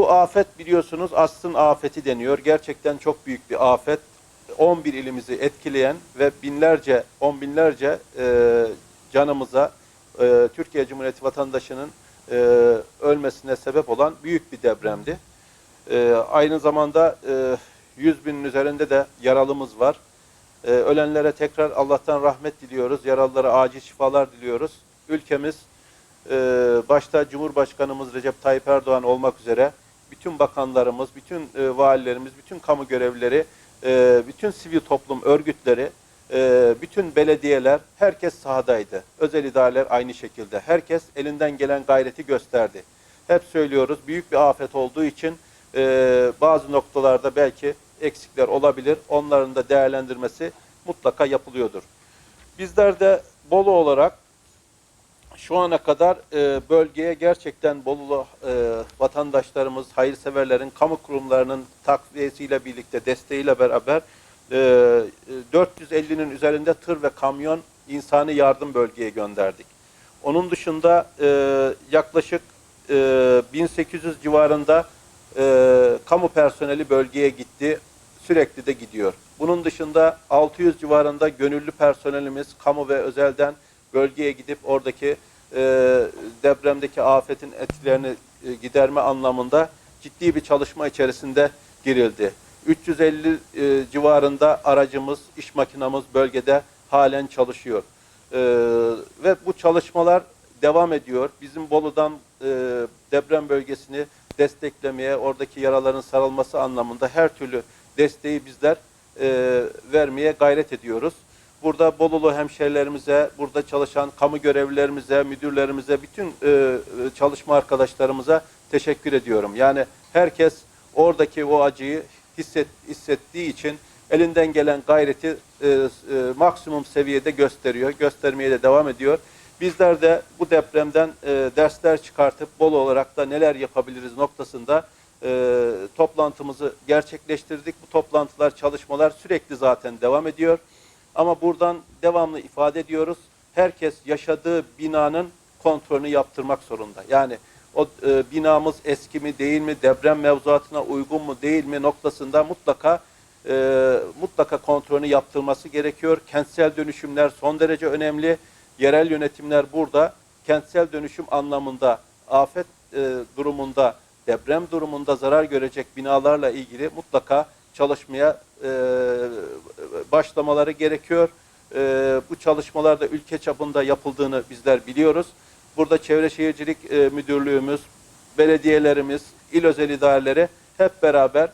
Bu afet biliyorsunuz asrın afeti deniyor. Gerçekten çok büyük bir afet. 11 ilimizi etkileyen ve binlerce, on binlerce e, canımıza e, Türkiye Cumhuriyeti vatandaşının e, ölmesine sebep olan büyük bir depremdi. E, aynı zamanda e, 100 binin üzerinde de yaralımız var. E, ölenlere tekrar Allah'tan rahmet diliyoruz. Yaralılara acil şifalar diliyoruz. Ülkemiz e, başta Cumhurbaşkanımız Recep Tayyip Erdoğan olmak üzere bütün bakanlarımız, bütün e, valilerimiz, bütün kamu görevlileri, e, bütün sivil toplum örgütleri, e, bütün belediyeler, herkes sahadaydı. Özel idareler aynı şekilde. Herkes elinden gelen gayreti gösterdi. Hep söylüyoruz, büyük bir afet olduğu için e, bazı noktalarda belki eksikler olabilir. Onların da değerlendirmesi mutlaka yapılıyordur. Bizler de Bolu olarak şu ana kadar e, bölgeye gerçekten Bolulu e, vatandaşlarımız, hayırseverlerin, kamu kurumlarının takviyesiyle birlikte, desteğiyle beraber e, e, 450'nin üzerinde tır ve kamyon insani yardım bölgeye gönderdik. Onun dışında e, yaklaşık e, 1800 civarında e, kamu personeli bölgeye gitti. Sürekli de gidiyor. Bunun dışında 600 civarında gönüllü personelimiz kamu ve özelden bölgeye gidip oradaki e, depremdeki afetin etkilerini e, giderme anlamında ciddi bir çalışma içerisinde girildi. 350 e, civarında aracımız, iş makinamız bölgede halen çalışıyor. E, ve bu çalışmalar devam ediyor. Bizim Bolu'dan e, deprem bölgesini desteklemeye, oradaki yaraların sarılması anlamında her türlü desteği bizler e, vermeye gayret ediyoruz. Burada Bolulu hemşehrilerimize, burada çalışan kamu görevlilerimize, müdürlerimize, bütün e, e, çalışma arkadaşlarımıza teşekkür ediyorum. Yani herkes oradaki o acıyı hisset, hissettiği için elinden gelen gayreti e, e, maksimum seviyede gösteriyor, göstermeye de devam ediyor. Bizler de bu depremden e, dersler çıkartıp Bolu olarak da neler yapabiliriz noktasında e, toplantımızı gerçekleştirdik. Bu toplantılar, çalışmalar sürekli zaten devam ediyor. Ama buradan devamlı ifade ediyoruz. Herkes yaşadığı binanın kontrolünü yaptırmak zorunda. Yani o e, binamız eski mi değil mi, deprem mevzuatına uygun mu değil mi noktasında mutlaka e, mutlaka kontrolünü yaptırması gerekiyor. Kentsel dönüşümler son derece önemli. Yerel yönetimler burada kentsel dönüşüm anlamında afet e, durumunda, deprem durumunda zarar görecek binalarla ilgili mutlaka çalışmaya e, başlamaları gerekiyor. E, bu çalışmalar da ülke çapında yapıldığını bizler biliyoruz. Burada Çevre Şehircilik e, Müdürlüğümüz, belediyelerimiz, il özel idareleri hep beraber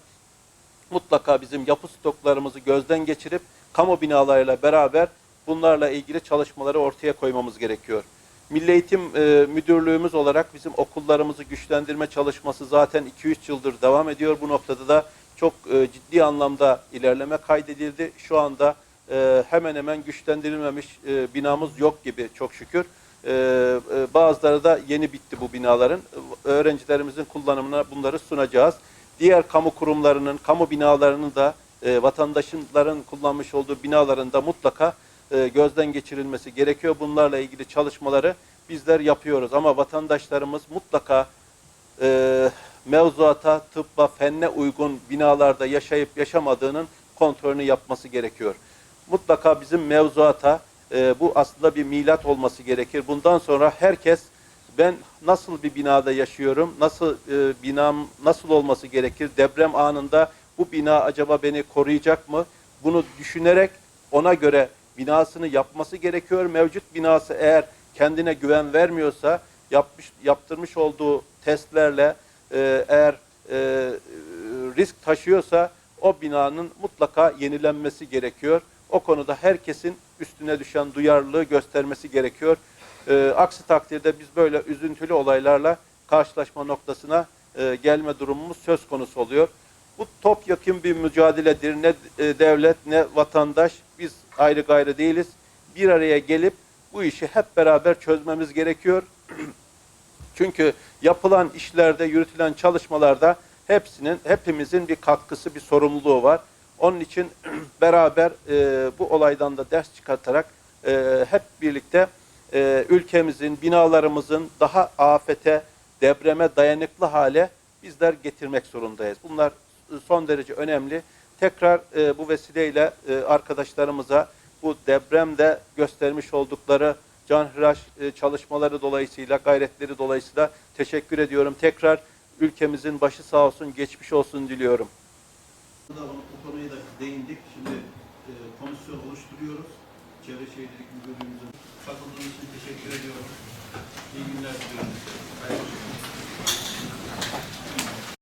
mutlaka bizim yapı stoklarımızı gözden geçirip kamu binalarıyla beraber bunlarla ilgili çalışmaları ortaya koymamız gerekiyor. Milli Eğitim e, Müdürlüğümüz olarak bizim okullarımızı güçlendirme çalışması zaten 2-3 yıldır devam ediyor. Bu noktada da çok e, ciddi anlamda ilerleme kaydedildi. Şu anda e, hemen hemen güçlendirilmemiş e, binamız yok gibi çok şükür. E, e, bazıları da yeni bitti bu binaların. Öğrencilerimizin kullanımına bunları sunacağız. Diğer kamu kurumlarının, kamu binalarının da e, vatandaşların kullanmış olduğu binalarında mutlaka e, gözden geçirilmesi gerekiyor. Bunlarla ilgili çalışmaları bizler yapıyoruz. Ama vatandaşlarımız mutlaka e, mevzuata, tıbba, fenne uygun binalarda yaşayıp yaşamadığının kontrolünü yapması gerekiyor. Mutlaka bizim mevzuata e, bu aslında bir milat olması gerekir. Bundan sonra herkes ben nasıl bir binada yaşıyorum, nasıl e, binam nasıl olması gerekir, deprem anında bu bina acaba beni koruyacak mı? Bunu düşünerek ona göre binasını yapması gerekiyor. Mevcut binası eğer kendine güven vermiyorsa yapmış yaptırmış olduğu testlerle e, eğer e, risk taşıyorsa o binanın mutlaka yenilenmesi gerekiyor. O konuda herkesin üstüne düşen duyarlılığı göstermesi gerekiyor. E, aksi takdirde biz böyle üzüntülü olaylarla karşılaşma noktasına e, gelme durumumuz söz konusu oluyor. Bu topyekun bir mücadeledir. Ne e, devlet ne vatandaş biz ayrı gayrı değiliz. Bir araya gelip bu işi hep beraber çözmemiz gerekiyor. Çünkü yapılan işlerde, yürütülen çalışmalarda hepsinin, hepimizin bir katkısı, bir sorumluluğu var. Onun için beraber e, bu olaydan da ders çıkartarak e, hep birlikte e, ülkemizin, binalarımızın daha afete, depreme dayanıklı hale bizler getirmek zorundayız. Bunlar e, son derece önemli. Tekrar e, bu vesileyle e, arkadaşlarımıza bu depremde göstermiş oldukları canhıraş e, çalışmaları dolayısıyla, gayretleri dolayısıyla teşekkür ediyorum. Tekrar ülkemizin başı sağ olsun, geçmiş olsun diliyorum. Bu konuya da değindik. Şimdi e, komisyon oluşturuyoruz. Çevre Şehircilik Müdürlüğümüzün katıldığınız için teşekkür ediyorum. İyi günler diliyorum. Hayırlı.